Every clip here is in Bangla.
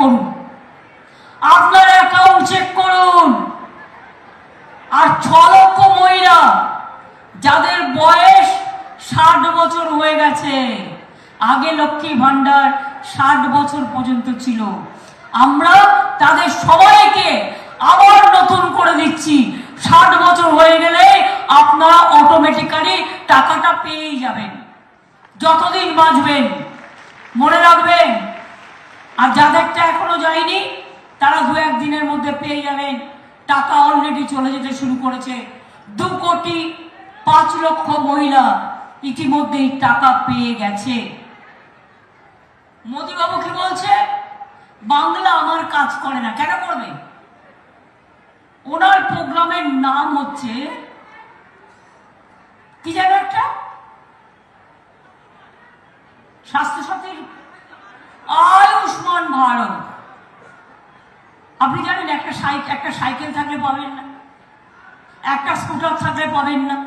করুন। আপনার অ্যাকাউন্ট চেক করুন। আর ছ লক্ষ মহিলা, যাদের বয়স ষাট বছর হয়ে গেছে, আগে লক্ষ্মী ভাণ্ডার ষাট বছর পর্যন্ত ছিল, আমরা তাদের সবাইকে আবার নতুন করে দিচ্ছি। ষাট বছর হয়ে গেলে আপনারা অটোমেটিক্যালি টাকাটা পেয়েই যাবেন। যতদিন বাঁচবেন, মনে রাখবেন। আর যাদের তারা দু একদিনের মধ্যে পেয়ে যাবেন। টাকা অলরেডি চলে যেতে শুরু করেছে। দু কোটি পাঁচ লক্ষ মহিলা ইতিমধ্যেই টাকা পেয়ে গেছে। মোদিবাবু কি বলছে? বাংলা আমার কাজ করে না। কেন করবে? ওনার প্রোগ্রামের নাম হচ্ছে কি যেন একটা? স্বাস্থ্য স্বাস্থ্যসাথীর আয়ুষ্মান একটা সাইকেল থাকলে পাবেন না। একটা স্কুটার থাকলে পাবেন না।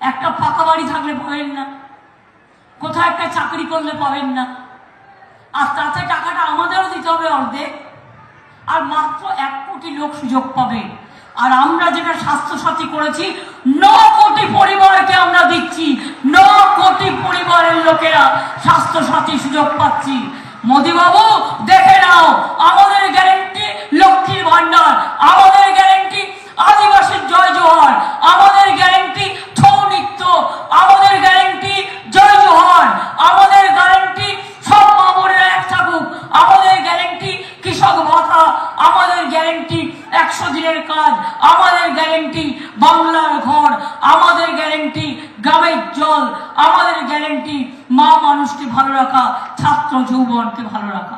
একটা পাকা বাড়ি থাকলে পাবেন না। কোথাও একটা চাকরি করলে পাবেন না। আর তাতে টাকাটা আমাদেরও দিতে হবে অর্ধেক। আর মাত্র এক কোটি লোক সুযোগ পাবে। আর আমরা যেটা স্বাস্থ্যসাথী করেছি, ন কোটি পরিবারকে আমরা দিচ্ছি। ন কোটি পরিবারের লোকেরা স্বাস্থ্যসাথী সুযোগ পাচ্ছি। মোদিবাবু কাজ, আমাদের গ্যারেন্টি বাংলার ঘর, আমাদের গ্যারেন্টি গ্রামের জল, আমাদের গ্যারেন্টি মা মানুষকে ভালো রাখা, ছাত্র যৌবনকে ভালো রাখা।